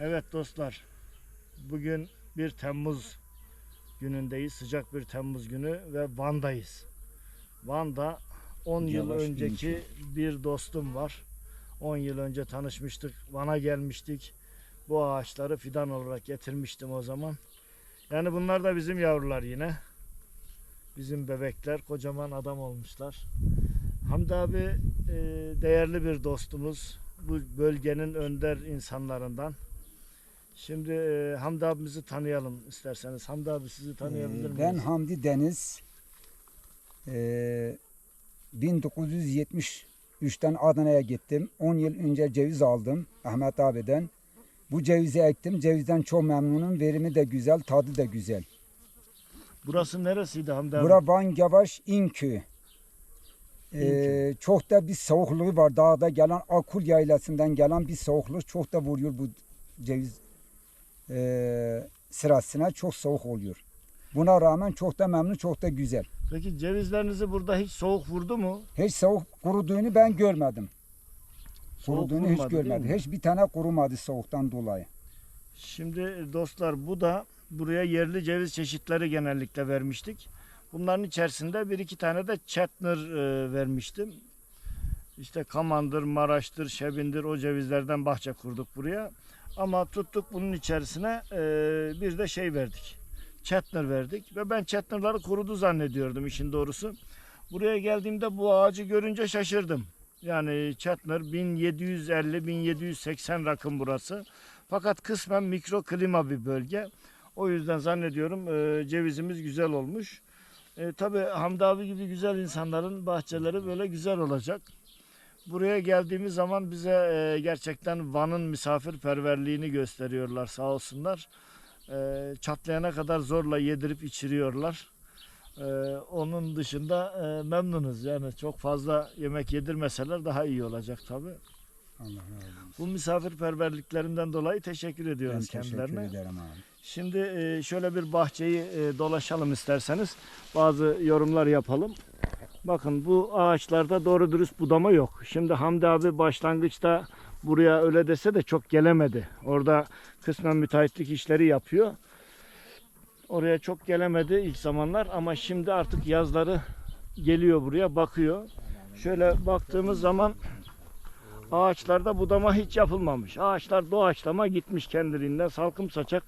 Evet dostlar, bugün 1 Temmuz günündeyiz. Sıcak bir Temmuz günü ve Van'dayız. Van'da 10 yıl Yavaş önceki bir dostum var. 10 yıl önce tanışmıştık. Van'a gelmiştik. Bu ağaçları fidan olarak getirmiştim o zaman. Yani bunlar da bizim yavrular yine. Bizim bebekler kocaman adam olmuşlar. Hamdi abi e, değerli bir dostumuz. Bu bölgenin önder insanlarından. Şimdi e, Hamdi abimizi tanıyalım isterseniz. Hamdi abi sizi tanıyabilir Ee, miyiz? Ben Hamdi Deniz. Ee, 1973'ten Adana'ya gittim. 10 yıl önce ceviz aldım Ahmet abiden. Bu cevizi ektim. Cevizden çok memnunum. Verimi de güzel, tadı da güzel. Burası neresiydi Hamdi abi? Bura Van Gavaş İnköy. Ee, çok da bir soğukluğu var. Dağda gelen Akul yaylasından gelen bir soğukluk çok da vuruyor bu ceviz ee, sırasına. Çok soğuk oluyor. Buna rağmen çok da memnun, çok da güzel. Peki cevizlerinizi burada hiç soğuk vurdu mu? Hiç soğuk kuruduğunu ben görmedim. Soğuk Kuruduğunu hiç vurmadı, değil görmedim. mi? Hiç bir tane kurumadı soğuktan dolayı. Şimdi dostlar bu da buraya yerli ceviz çeşitleri genellikle vermiştik. Bunların içerisinde bir iki tane de Chetner e, vermiştim. İşte Kamandır, Maraş'tır, Şebindir o cevizlerden bahçe kurduk buraya. Ama tuttuk bunun içerisine e, bir de şey verdik. Chetner verdik ve ben Chetner'ları kurudu zannediyordum işin doğrusu. Buraya geldiğimde bu ağacı görünce şaşırdım. Yani Chetner 1750-1780 rakım burası. Fakat kısmen mikroklima bir bölge. O yüzden zannediyorum e, cevizimiz güzel olmuş. E, Tabi Hamdi abi gibi güzel insanların bahçeleri böyle güzel olacak. Buraya geldiğimiz zaman bize e, gerçekten Van'ın misafirperverliğini gösteriyorlar sağ olsunlar. E, çatlayana kadar zorla yedirip içiriyorlar. E, onun dışında e, memnunuz yani çok fazla yemek yedirmeseler daha iyi olacak tabi. Allah razı olsun. Bu misafirperverliklerinden dolayı teşekkür Ben ediyoruz teşekkür kendilerine. ederim abi. Şimdi e, şöyle bir bahçeyi e, dolaşalım isterseniz. Bazı yorumlar yapalım. Bakın bu ağaçlarda doğru dürüst budama yok. Şimdi Hamdi abi başlangıçta buraya öyle dese de çok gelemedi. Orada kısmen müteahhitlik işleri yapıyor. Oraya çok gelemedi ilk zamanlar ama şimdi artık yazları geliyor buraya bakıyor. Şöyle baktığımız zaman ağaçlarda budama hiç yapılmamış. Ağaçlar doğaçlama gitmiş kendiliğinden salkım saçak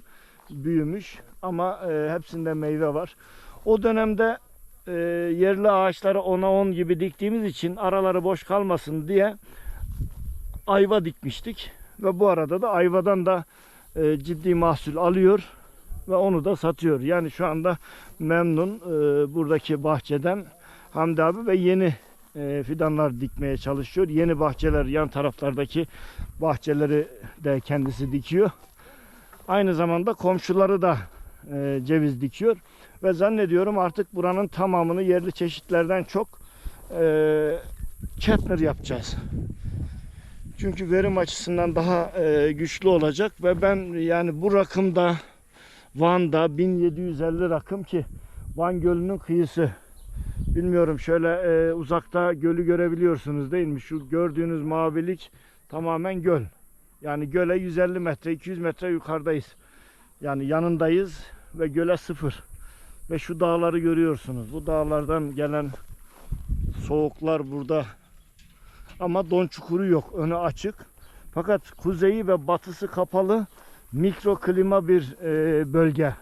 büyümüş ama e, hepsinde meyve var. O dönemde e, yerli ağaçları 10'a 10 gibi diktiğimiz için araları boş kalmasın diye ayva dikmiştik. Ve bu arada da ayvadan da e, ciddi mahsul alıyor ve onu da satıyor. Yani şu anda memnun e, buradaki bahçeden Hamdi abi ve yeni e, fidanlar dikmeye çalışıyor. Yeni bahçeler yan taraflardaki bahçeleri de kendisi dikiyor. Aynı zamanda komşuları da e, ceviz dikiyor ve zannediyorum artık buranın tamamını yerli çeşitlerden çok e, Chetner yapacağız. Çünkü verim açısından daha e, güçlü olacak ve ben yani bu rakımda Van'da 1750 rakım ki Van Gölü'nün kıyısı. Bilmiyorum şöyle e, uzakta gölü görebiliyorsunuz değil mi? Şu gördüğünüz mavilik tamamen göl. Yani göle 150 metre 200 metre yukarıdayız. Yani yanındayız ve göle sıfır. Ve şu dağları görüyorsunuz. Bu dağlardan gelen soğuklar burada. Ama don çukuru yok. Önü açık. Fakat kuzeyi ve batısı kapalı mikroklima bir e, bölge.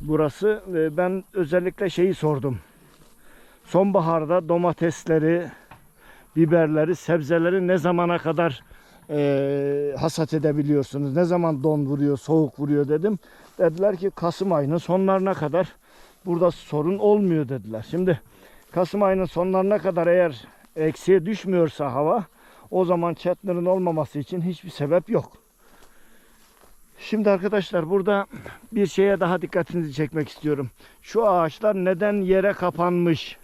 Burası. E, ben özellikle şeyi sordum. Sonbaharda domatesleri, biberleri, sebzeleri ne zamana kadar e, hasat edebiliyorsunuz? Ne zaman don vuruyor, soğuk vuruyor dedim. Dediler ki Kasım ayının sonlarına kadar burada sorun olmuyor dediler. Şimdi Kasım ayının sonlarına kadar eğer eksiye düşmüyorsa hava o zaman Chetner'ın olmaması için hiçbir sebep yok. Şimdi arkadaşlar burada bir şeye daha dikkatinizi çekmek istiyorum. Şu ağaçlar neden yere kapanmış?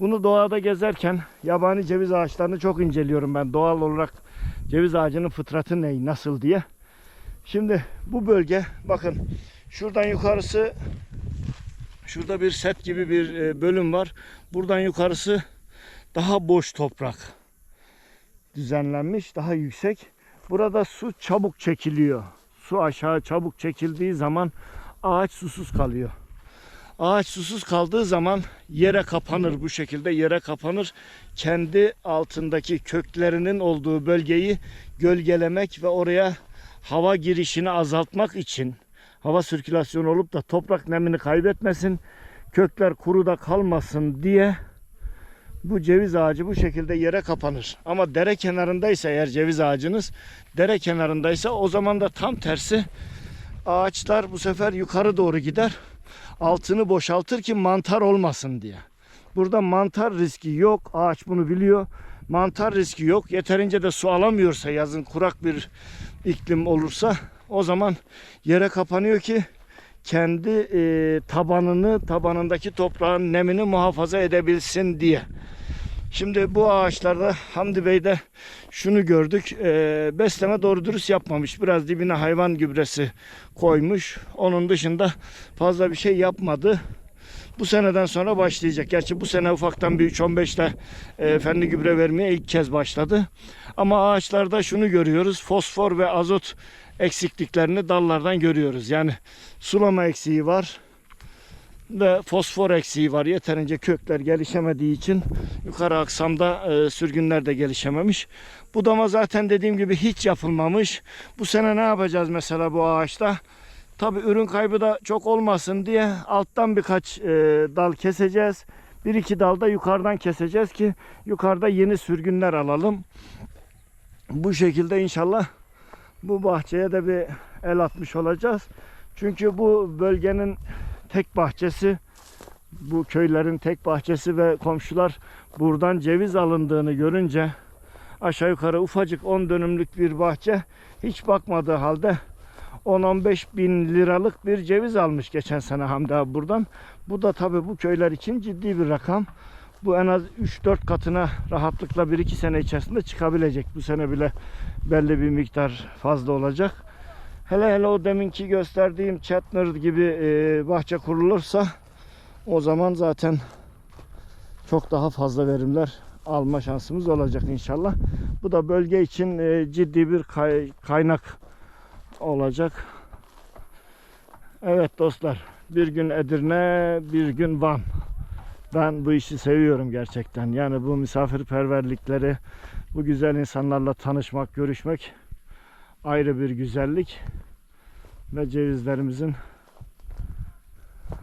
Bunu doğada gezerken yabani ceviz ağaçlarını çok inceliyorum ben doğal olarak ceviz ağacının fıtratı ne, nasıl diye. Şimdi bu bölge bakın şuradan yukarısı şurada bir set gibi bir e, bölüm var. Buradan yukarısı daha boş toprak düzenlenmiş, daha yüksek Burada su çabuk çekiliyor. Su aşağı çabuk çekildiği zaman ağaç susuz kalıyor. Ağaç susuz kaldığı zaman yere kapanır bu şekilde yere kapanır. Kendi altındaki köklerinin olduğu bölgeyi gölgelemek ve oraya hava girişini azaltmak için hava sirkülasyonu olup da toprak nemini kaybetmesin, kökler kuruda kalmasın diye bu ceviz ağacı bu şekilde yere kapanır. Ama dere kenarındaysa eğer ceviz ağacınız dere kenarındaysa o zaman da tam tersi ağaçlar bu sefer yukarı doğru gider. Altını boşaltır ki mantar olmasın diye. Burada mantar riski yok. Ağaç bunu biliyor. Mantar riski yok. Yeterince de su alamıyorsa yazın kurak bir iklim olursa o zaman yere kapanıyor ki kendi e, tabanını tabanındaki toprağın nemini muhafaza edebilsin diye. Şimdi bu ağaçlarda Hamdi Bey'de şunu gördük. e, besleme doğru dürüst yapmamış. Biraz dibine hayvan gübresi koymuş. Onun dışında fazla bir şey yapmadı. Bu seneden sonra başlayacak. Gerçi bu sene ufaktan bir 3-15'te e, fenli gübre vermeye ilk kez başladı. Ama ağaçlarda şunu görüyoruz. Fosfor ve azot eksikliklerini dallardan görüyoruz. Yani sulama eksiği var ve fosfor eksiği var. Yeterince kökler gelişemediği için yukarı aksamda e, sürgünler de gelişememiş. Budama zaten dediğim gibi hiç yapılmamış. Bu sene ne yapacağız mesela bu ağaçta? Tabi ürün kaybı da çok olmasın diye alttan birkaç e, dal keseceğiz. Bir iki dal da yukarıdan keseceğiz ki yukarıda yeni sürgünler alalım. Bu şekilde inşallah bu bahçeye de bir el atmış olacağız. Çünkü bu bölgenin tek bahçesi, bu köylerin tek bahçesi ve komşular buradan ceviz alındığını görünce aşağı yukarı ufacık 10 dönümlük bir bahçe hiç bakmadığı halde 10-15 bin liralık bir ceviz almış geçen sene Hamdi abi buradan. Bu da tabii bu köyler için ciddi bir rakam. Bu en az 3-4 katına rahatlıkla 1-2 sene içerisinde çıkabilecek. Bu sene bile belli bir miktar fazla olacak. Hele hele o deminki gösterdiğim Chetner gibi e, bahçe kurulursa o zaman zaten çok daha fazla verimler alma şansımız olacak inşallah. Bu da bölge için e, ciddi bir kay- kaynak olacak. Evet dostlar, bir gün Edirne, bir gün Van. Ben bu işi seviyorum gerçekten. Yani bu misafirperverlikleri, bu güzel insanlarla tanışmak, görüşmek ayrı bir güzellik ve cevizlerimizin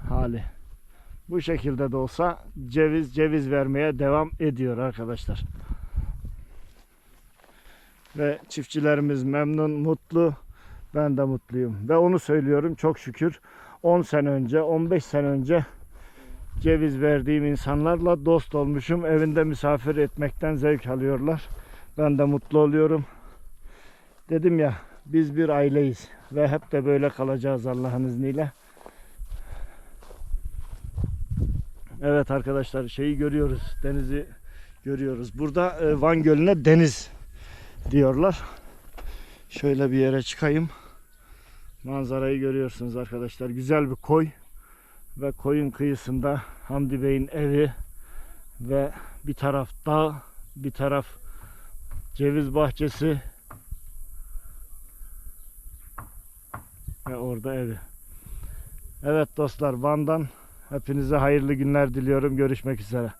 hali. Bu şekilde de olsa ceviz ceviz vermeye devam ediyor arkadaşlar. Ve çiftçilerimiz memnun, mutlu. Ben de mutluyum. Ve onu söylüyorum çok şükür 10 sene önce, 15 sene önce ceviz verdiğim insanlarla dost olmuşum. Evinde misafir etmekten zevk alıyorlar. Ben de mutlu oluyorum. Dedim ya biz bir aileyiz ve hep de böyle kalacağız Allah'ın izniyle. Evet arkadaşlar şeyi görüyoruz. Denizi görüyoruz. Burada e, Van Gölü'ne deniz diyorlar. Şöyle bir yere çıkayım. Manzarayı görüyorsunuz arkadaşlar. Güzel bir koy ve koyun kıyısında Hamdi Bey'in evi ve bir taraf dağ, bir taraf ceviz bahçesi ve orada evi. Evet dostlar Van'dan hepinize hayırlı günler diliyorum. Görüşmek üzere.